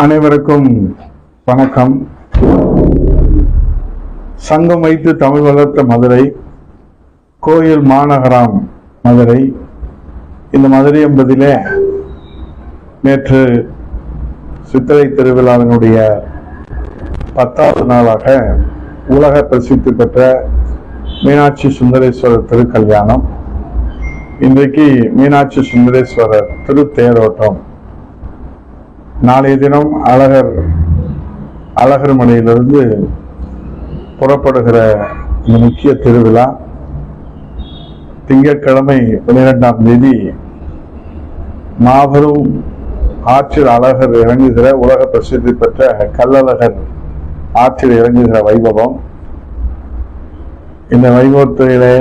அனைவருக்கும் வணக்கம். சங்கம் வைத்து தமிழ் வளர்த்த மதுரை கோயில் மாநகராம் மதுரை. இந்த மதுரை என்பதிலே நேற்று சித்திரை திருவிழாவினுடைய பத்தாவது நாளாக உலக பிரசித்தி பெற்ற மீனாட்சி சுந்தரேஸ்வரர் திருக்கல்யாணம். இன்றைக்கு மீனாட்சி சுந்தரேஸ்வரர் திருத்தேரோட்டம். நாளைய தினம் அழகர் அழகர் மலையிலிருந்து புறப்படுகிற இந்த முக்கிய திருவிழா. திங்கட்கிழமை பன்னிரெண்டாம் தேதி மாபெரும் ஆற்றில் அழகர் இறங்குகிற உலக பிரசித்தி பெற்ற கல்லழகர் ஆற்றில் இறங்குகிற வைபவம். இந்த வைபவத்திலே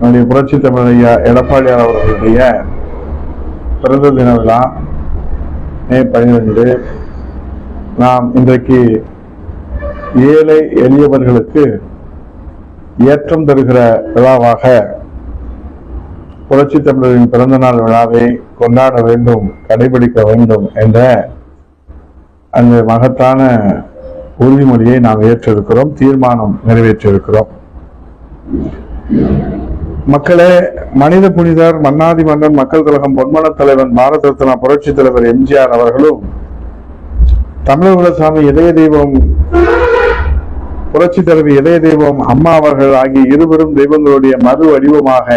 நம்முடைய புரட்சி தமிழ் ஐயா எடப்பாடியார் அவர்களுடைய பிறந்த தின விழா. மே பதினொன்று நாம் இன்றைக்கு ஏழை எளியவர்களுக்கு ஏற்றம் தருகிற விழாவாக புரட்சி தமிழரின் பிறந்த நாள் விழாவை கொண்டாட வேண்டும் கடைபிடிக்க வேண்டும் என்ற அந்த மகத்தான உறுதிமொழியை நாம் ஏற்றிருக்கிறோம் தீர்மானம் நிறைவேற்றியிருக்கிறோம். மக்களே மனித புனிதர் மன்னாதி மன்னன் மக்கள் கழகம் பொன்மன தலைவன் பாரத ரத்னா புரட்சி தலைவர் எம்ஜிஆர் அவர்களும் தமிழக சாமி இதய தெய்வம் புரட்சி தலைவி இதய தெய்வம் அம்மா அவர்கள் ஆகிய இருவரும் தெய்வங்களுடைய மறு வடிவமாக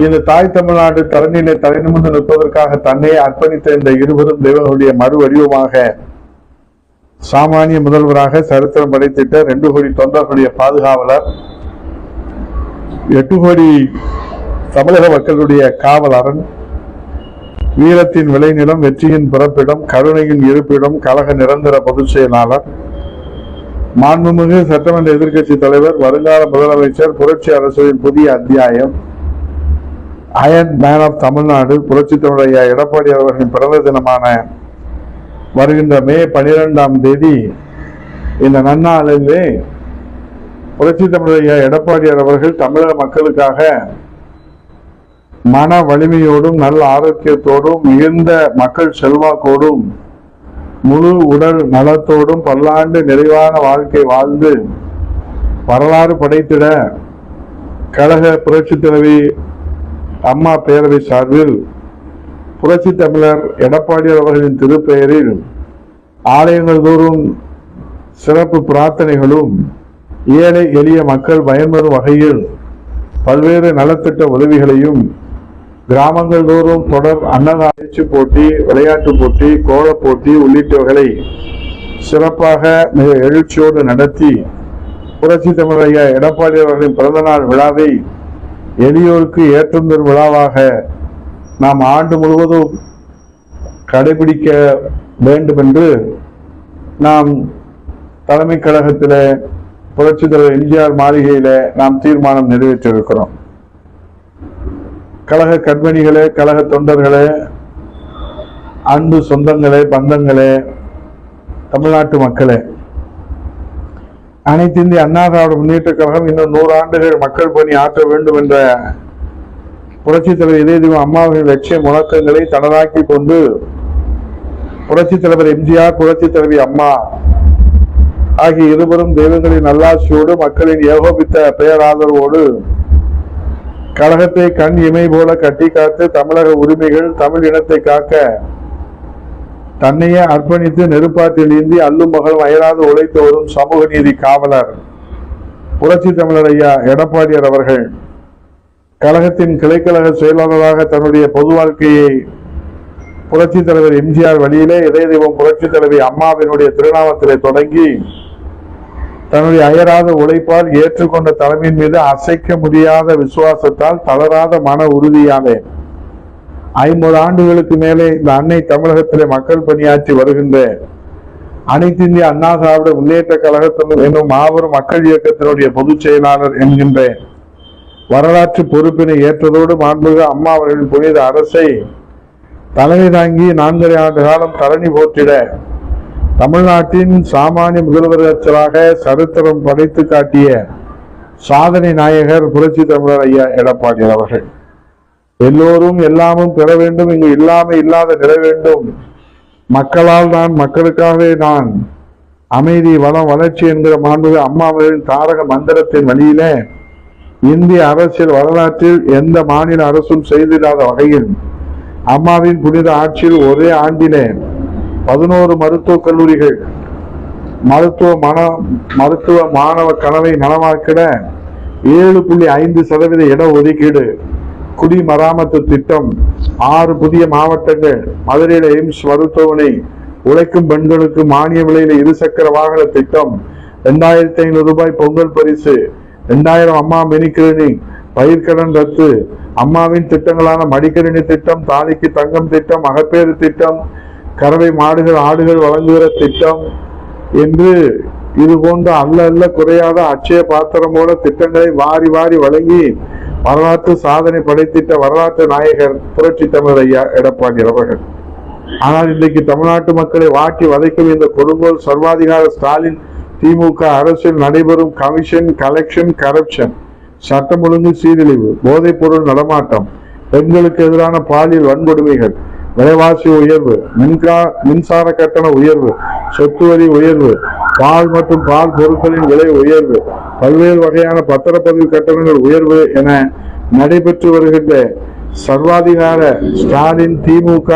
இந்த தாய் தமிழ்நாடு தரணிலே தலைநிமிர்ந்து நிற்பதற்காக தன்னையே அர்ப்பணித்த இந்த இருவரும் தெய்வங்களுடைய மறு வடிவமாக சாமானிய முதல்வராக சரித்திரம் படைத்திட்ட ரெண்டு கோடி தொண்டர்களுடைய பாதுகாவலர் எட்டு கோடி தமிழக மக்களுடைய காவலரன் வீரத்தின் விளைநிலம் வெற்றியின் பிறப்பிடம் கருணையின் இருப்பிடம் கழக நிரந்தர பொதுச் செயலாளர் மாண்புமிகு சட்டமன்ற எதிர்க்கட்சி தலைவர் வருங்கால முதலமைச்சர் புரட்சி அரசின் புதிய அத்தியாயம் அயன் மேன் ஆஃப் தமிழ்நாடு புரட்சி தமிழைய எடப்பாடி அவர்களின் பிறந்த தினமான வருகின்ற மே பனிரெண்டாம் தேதி இந்த நன்னாளிலே புரட்சி தமிழைய எடப்பாடியார் அவர்கள் தமிழக மக்களுக்காக மன வலிமையோடும் நல்ல ஆரோக்கியத்தோடும் மிகுந்த மக்கள் செல்வாக்கோடும் முழு உடல் நலத்தோடும் பல்லாண்டு நிறைவான வாழ்க்கை வாழ்ந்து வரலாறு படைத்திட கழக புரட்சி தலைவி அம்மா பேரவை சார்பில் புரட்சி தமிழர் எடப்பாடியார் அவர்களின் திருப்பெயரில் ஆலயங்கள் தோறும் சிறப்பு பிரார்த்தனைகளும் ஏழை எளிய மக்கள் பயன்பெறும் வகையில் பல்வேறு நலத்திட்ட உதவிகளையும் கிராமங்கள் தோறும் தொடர் அன்னதான பேச்சு போட்டி விளையாட்டு போட்டி கோலப் போட்டி உள்ளிட்டவைகளை சிறப்பாக மிக எழுச்சியோடு நடத்தி புரட்சி தமிழக எடப்பாடி அவர்களின் பிறந்தநாள் விழாவை எளியோருக்கு ஏற்றம் தரும் விழாவாக நாம் ஆண்டு முழுவதும் கடைபிடிக்க வேண்டும் என்று நாம் தலைமை கழகத்தில் புரட்சி தலைவர் எம்ஜிஆர் மாளிகையில நாம் தீர்மானம் நிறைவேற்றியிருக்கிறோம் கழக கண்மணிகளே கழக தொண்டர்களே அன்பு சொந்தங்களே பந்தங்களே தமிழ்நாட்டு மக்களே அனைத்து இந்திய அண்ணா திராவிட முன்னேற்ற கழகம் இன்னும் நூறு ஆண்டுகள் மக்கள் பணி ஆற்ற வேண்டும் என்ற புரட்சி தலைவர் இதே தெய்வம் அம்மாவின் லட்சிய முழக்கங்களை தனதாக்கி கொண்டு புரட்சி தலைவர் எம்ஜிஆர் புரட்சி தலைவி அம்மா ஆகிய இருவரும் தெய்வங்களின் நல்லாட்சியோடு மக்களின் ஏகோபித்த பெயராதரவோடு கழகத்தை கண் இமை போல கட்டி காத்து தமிழக உரிமைகள் தமிழ் இனத்தை காக்க தன்னையே அர்ப்பணித்து நெருப்பாற்றில் இந்தி அல்லும் மகளும் அயராது உழைத்து வரும் சமூக நீதி காவலர் புரட்சி தமிழர் ஐயா எடப்பாடியார் அவர்கள். கழகத்தின் கிளைக்கழக செயலாளராக தன்னுடைய பொது வாழ்க்கையை புரட்சி தலைவர் எம்ஜிஆர் வழியிலே இதய தெய்வம் புரட்சி தலைவி அம்மாவினுடைய திருநாமத்திலே தொடங்கி தன்னுடைய அயராத உழைப்பால் ஏற்றுக்கொண்ட தலைமையின் மீது அசைக்க முடியாத விசுவாசத்தால் தளராத மன உறுதியாலே ஐம்பது ஆண்டுகளுக்கு மேலே இந்த அன்னை தமிழகத்திலே மக்கள் பணியாற்றி வருகின்ற அனைத்து இந்திய அண்ணா திராவிட முன்னேற்ற கழகத்தின் என்னும் மாபெரும் மக்கள் இயக்கத்தினுடைய பொதுச் செயலாளர் என்கின்ற வரலாற்று பொறுப்பினை ஏற்றதோடு மாண்புக அம்மா அவர்களின் புனித அரசை தலைமை தாங்கி நான்கரை ஆண்டு காலம் தரணி போற்றிட தமிழ்நாட்டின் சாமானிய முதல்வராக சரித்திரம் படைத்து காட்டிய சாதனை நாயகர் புரட்சி தமிழர் ஐயா எடப்பாடி அவர்கள். எல்லோரும் எல்லாமும் பெற வேண்டும் இங்கு இல்லாமல் இல்லாத நிற வேண்டும். மக்களால் நான் மக்களுக்காகவே நான் அமைதி வளம் வளர்ச்சி என்கிற அம்மா அம்மாவின் தாரக மந்திரத்தின் வழியிலே இந்திய அரசியல் வரலாற்றில் எந்த மாநில அரசும் செய்திடாத வகையில் அம்மாவின் புனித ஆட்சியில் ஒரே ஆண்டிலே பதினோரு மருத்துவக் கல்லூரிகள் மருத்துவ மன மருத்துவ மாணவ கனவை நலமாக்கிட ஏழு புள்ளி ஐந்து சதவீத இட ஒதுக்கீடு குடிமராமத்து திட்டம் ஆறு புதிய மாவட்டங்கள் மதுரையில் எய்ம்ஸ் மருத்துவமனை உழைக்கும் பெண்களுக்கு மானிய விலையில இருசக்கர வாகன திட்டம் ரெண்டாயிரத்தி ஐநூறு ரூபாய் பொங்கல் பரிசு ரெண்டாயிரம் அம்மா மினி கிளினிக் ரத்து அம்மாவின் திட்டங்களான மடிக்கணினி திட்டம் தாலிக்கு தங்கம் திட்டம் அகப்பேறு திட்டம் கறவை மாடுகள் ஆடுகள் வழங்குகிற திட்டம் என்று இது போன்ற அல்ல அல்ல குறையாத அட்சய பாத்திரமோட திட்டங்களை வாரி வாரி வழங்கி வரலாற்று சாதனை படைத்திட்ட வரலாற்று நாயகர் புரட்சி தமிழர் ஐயா எடப்பாடி அவர்கள். ஆனால் இன்றைக்கு தமிழ்நாட்டு மக்களை வாட்டி வதைக்கும் இந்த கொடுங்கோல் சர்வாதிகார ஸ்டாலின் திமுக அரசில் நடைபெறும் கமிஷன் கலெக்ஷன் கரப்ஷன் சட்டம் ஒழுங்கு சீரழிவு போதைப் பொருள் நடமாட்டம் பெண்களுக்கு எதிரான பாலியல் வன்கொடுமைகள் விலைவாசி உயர்வு மின்கா மின்சார கட்டண உயர்வு சொத்து வரி உயர்வு பால் மற்றும் பால் பொருட்களின் விலை உயர்வு பல்வேறு வகையான பத்திரப்பதிவு கட்டணங்கள் உயர்வு என நடைபெற்று வருகின்ற சர்வாதிகார ஸ்டாலின் திமுக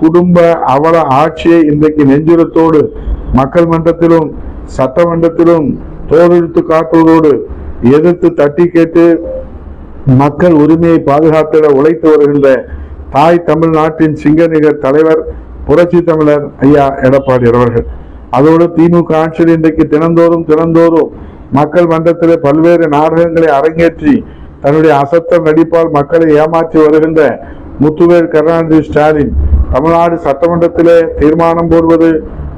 குடும்ப அவல ஆட்சியை இன்றைக்கு நெஞ்சுரத்தோடு மக்கள் மன்றத்திலும் சட்டமன்றத்திலும் தோலெடுத்து காட்டுவதோடு எதிர்த்து தட்டி கேட்டு மக்கள் உரிமையை பாதுகாத்திட உழைத்து வருகின்ற தாய் தமிழ்நாட்டின் சிங்கநிகர் தலைவர் புரட்சி தமிழர் ஐயா எடப்பாடி அவர்கள். அதோடு திமுக ஆட்சியில் இன்றைக்கு தினந்தோறும் தினந்தோறும் மக்கள் மன்றத்திலே பல்வேறு நாடகங்களை அரங்கேற்றி தன்னுடைய அசத்த நடிப்பால் மக்களை ஏமாற்றி வருகின்ற முத்துவேல் கருணாநிதி ஸ்டாலின் தமிழ்நாடு சட்டமன்றத்திலே தீர்மானம் போடுவது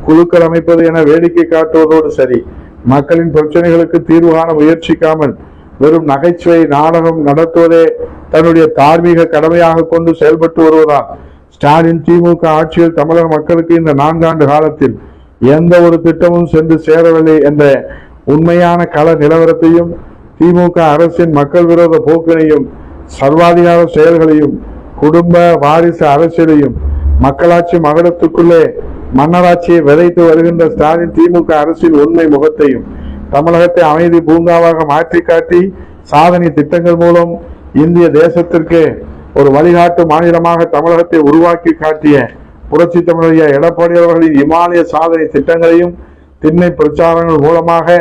குழுக்கள் அமைப்பது என வேடிக்கை காட்டுவதோடு சரி. மக்களின் பிரச்சனைகளுக்கு தீர்வு காண முயற்சிக்காமல் வெறும் நகைச்சுவை நாடகம் நடத்துவதே தன்னுடைய தார்மீக கடமையாக கொண்டு செயல்பட்டு வருவதால் ஸ்டாலின் திமுக ஆட்சியில் தமிழக மக்களுக்கு இந்த நான்காண்டு காலத்தில் எந்த ஒரு திட்டமும் சென்று சேரவில்லை என்ற உண்மையான கள நிலவரத்தையும் திமுக அரசின் மக்கள் விரோத போக்கினையும் சர்வாதிகார செயல்களையும் குடும்ப வாரிசு அரசியலையும் மக்களாட்சி மகடத்துக்குள்ளே மன்னராட்சியை விதைத்து வருகின்ற ஸ்டாலின் திமுக அரசின் உண்மை முகத்தையும் தமிழகத்தை அமைதி பூங்காவாக மாற்றி காட்டி சாதனை திட்டங்கள் மூலம் இந்திய தேசத்திற்கு ஒரு வழிகாட்டு மாநிலமாக தமிழகத்தை உருவாக்கி காட்டிய புரட்சி தமிழக எடப்பாடி அவர்களின் இமாலய சாதனை திட்டங்களையும் திண்ணை பிரச்சாரங்கள் மூலமாக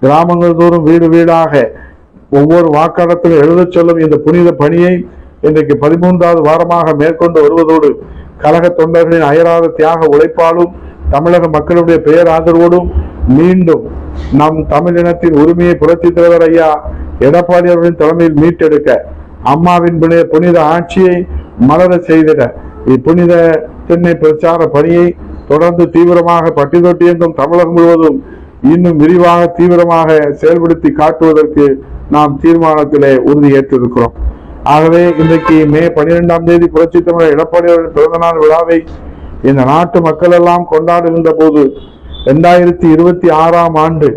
கிராமங்கள் தோறும் வீடு வீடாக ஒவ்வொரு வாக்காளத்திலும் எழுதச் சொல்லும் இந்த புனித பணியை இன்றைக்கு பதிமூன்றாவது வாரமாக மேற்கொண்டு வருவதோடு கழக தொண்டர்களின் அயராத தியாக உழைப்பாலும் தமிழக மக்களுடைய பெயர் ஆதரவோடும் மீண்டும் நம் தமிழினத்தின் உரிமையை புரட்சி தலைவர் ஐயா எடப்பாடி அவர்களின் தலைமையில் மீட்டெடுக்க அம்மாவின் புனித புனித ஆட்சியை மலர செய்திட இப்புனித தென்னை பிரச்சார பணியை தொடர்ந்து தீவிரமாக பட்டி தொட்டி தமிழகம் முழுவதும் இன்னும் விரிவாக தீவிரமாக செயல்படுத்தி காட்டுவதற்கு நாம் தீர்மானத்திலே உறுதி ஏற்றிருக்கிறோம் ஆகவே இன்றைக்கு மே பனிரெண்டாம் தேதி புரட்சி தமிழர் எடப்பாடி அவர்களின் பிறந்தநாள் விழாவை இந்த நாட்டு மக்கள் எல்லாம் கொண்டாடுகின்ற போது ரெண்டாயிரத்தி இருபத்தி ஆறாம் ஆண்டு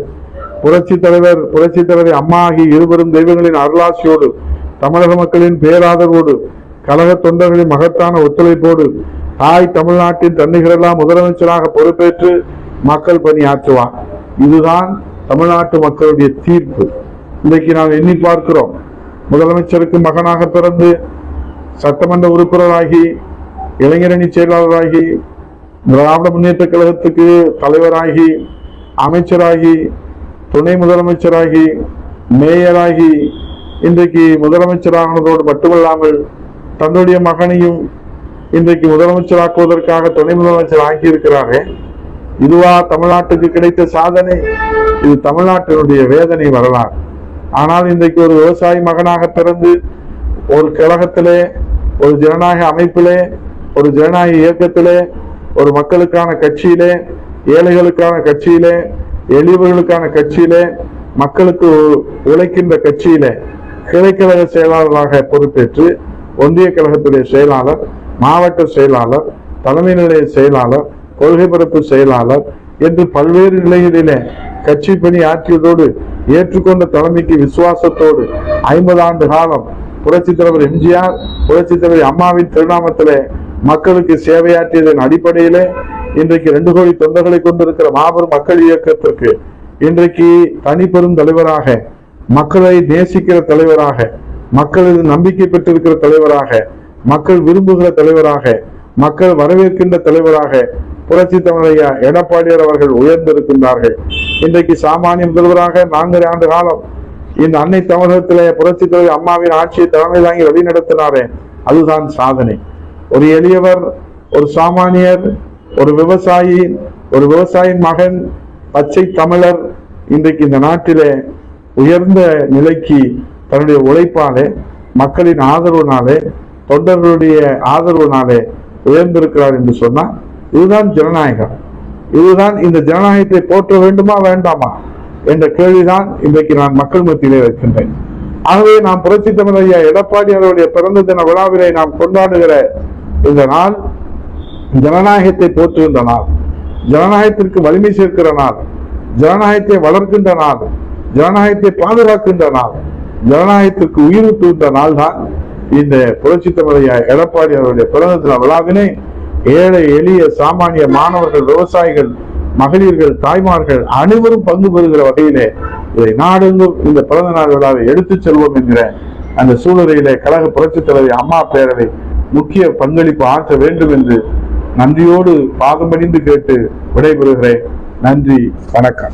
புரட்சி தலைவர் புரட்சி தலைவர் அம்மா ஆகிய இருவரும் தெய்வங்களின் அருளாசியோடு தமிழக மக்களின் பேராதரவோடு கழக தொண்டர்களின் மகத்தான ஒத்துழைப்போடு தாய் தமிழ்நாட்டின் தன்னிகரெல்லாம் முதலமைச்சராக பொறுப்பேற்று மக்கள் பணியாற்றுவார். இதுதான் தமிழ்நாட்டு மக்களுடைய தீர்ப்பு. இன்றைக்கு நாம் எண்ணி பார்க்கிறோம். முதலமைச்சருக்கு மகனாக பிறந்து சட்டமன்ற உறுப்பினராகி இளைஞரணி செயலாளராகி திராவிட முன்னேற்ற கழகத்துக்கு தலைவராகி அமைச்சராகி துணை முதலமைச்சராகி மேயராகி இன்றைக்கு முதலமைச்சரானதோடு மட்டுமல்லாமல் தன்னுடைய மகனையும் இன்றைக்கு முதலமைச்சராக்குவதற்காக துணை முதலமைச்சர் ஆகியிருக்கிறார்கள் இதுவா தமிழ்நாட்டுக்கு கிடைத்த சாதனை? இது தமிழ்நாட்டினுடைய வேதனை வரலாறு. ஆனால் இன்றைக்கு ஒரு விவசாயி மகனாக பிறந்து ஒரு கழகத்திலே ஒரு ஜனநாயக அமைப்பிலே ஒரு ஜனநாயக இயக்கத்திலே ஒரு மக்களுக்கான கட்சியிலே ஏழைகளுக்கான கட்சியிலே எளியவர்களுக்கான கட்சியிலே மக்களுக்கு உழைக்கின்ற கட்சியிலே கிளைக்கழக செயலாளராக பொறுப்பேற்று ஒன்றிய கழகத்துடைய செயலாளர் மாவட்ட செயலாளர் தலைமை நிலைய செயலாளர் கொள்கை பரப்பு செயலாளர் என்று பல்வேறு நிலைகளிலே கட்சி பணி ஆற்றியதோடு ஏற்றுக்கொண்ட தலைமைக்கு விசுவாசத்தோடு ஐம்பது ஆண்டு காலம் புரட்சி தலைவர் எம்ஜிஆர் புரட்சி தலைவர் அம்மாவின் திருநாமத்திலே மக்களுக்கு சேவையாற்றியதன் அடிப்படையிலே இன்றைக்கு ரெண்டு கோடி தொண்டர்களை கொண்டிருக்கிற மாபெரும் மக்கள் இயக்கத்திற்கு இன்றைக்கு தனிப்பெரும் தலைவராக மக்களை நேசிக்கிற தலைவராக மக்களது நம்பிக்கை பெற்றிருக்கிற தலைவராக மக்கள் விரும்புகிற தலைவராக மக்கள் வரவேற்கின்ற தலைவராக புரட்சி தமிழையா எடப்பாடியார் அவர்கள் உயர்ந்திருக்கின்றார்கள். இன்றைக்கு சாமானிய முதல்வராக நான்கரை ஆண்டு காலம் இந்த அன்னை தமிழகத்திலே புரட்சி தலைவர் அம்மாவின் ஆட்சியை தலைமை தாங்கி வழிநடத்தினாரே. அதுதான் சாதனை. ஒரு எளியவர் ஒரு சாமானியர் ஒரு விவசாயி ஒரு விவசாயின் மகன் பச்சை தமிழர் இன்றைக்கு இந்த நாட்டிலே உயர்ந்த நிலைக்கு தன்னுடைய உழைப்பாலே மக்களின் ஆதரவுனாலே தொண்டர்களுடைய ஆதரவுனாலே உயர்ந்திருக்கிறார் என்று சொன்னால் இதுதான் ஜனநாயகம். இதுதான் இந்த ஜனநாயகத்தை போற்ற வேண்டுமா வேண்டாமா என்ற கேள்விதான் இன்றைக்கு நான் மக்கள் மத்தியிலே வைக்கின்றேன். ஆகவே நாம் புரட்சி தமிழ் ஐயா எடப்பாடி அவருடைய பிறந்த தின விழாவிலே நாம் கொண்டாடுகிற இந்த நாள் ஜனநாயகத்தை போற்றுகின்ற நாள். ஜனநாயகத்திற்கு வலிமை சேர்க்கிற நாள். ஜனநாயகத்தை வளர்க்கின்ற நாள். ஜனநாயகத்தை பாதுகாக்கின்ற நாள். ஜனநாயகத்திற்கு உயிரூட்டுகின்ற நாள் தான் இந்த புரட்சி தமிழைய எடப்பாடி அவருடைய பிறந்த தின விழாவினை ஏழை எளிய சாமானிய மாணவர்கள் விவசாயிகள் மகளிர்கள் தாய்மார்கள் அனைவரும் பங்கு பெறுகிற வகையிலே இதை நாடெங்கும் இந்த பிறந்த நாள் விழாவை எடுத்துச் செல்வோம் என்கிற அந்த சூழ்நிலையிலே கழக புரட்சித் தலைவி அம்மா பேரவை முக்கிய பங்களிப்பு ஆற்ற வேண்டும் என்று நன்றியோடு பாகமணிந்து கேட்டு விடைபெறுகிறேன். நன்றி வணக்கம்.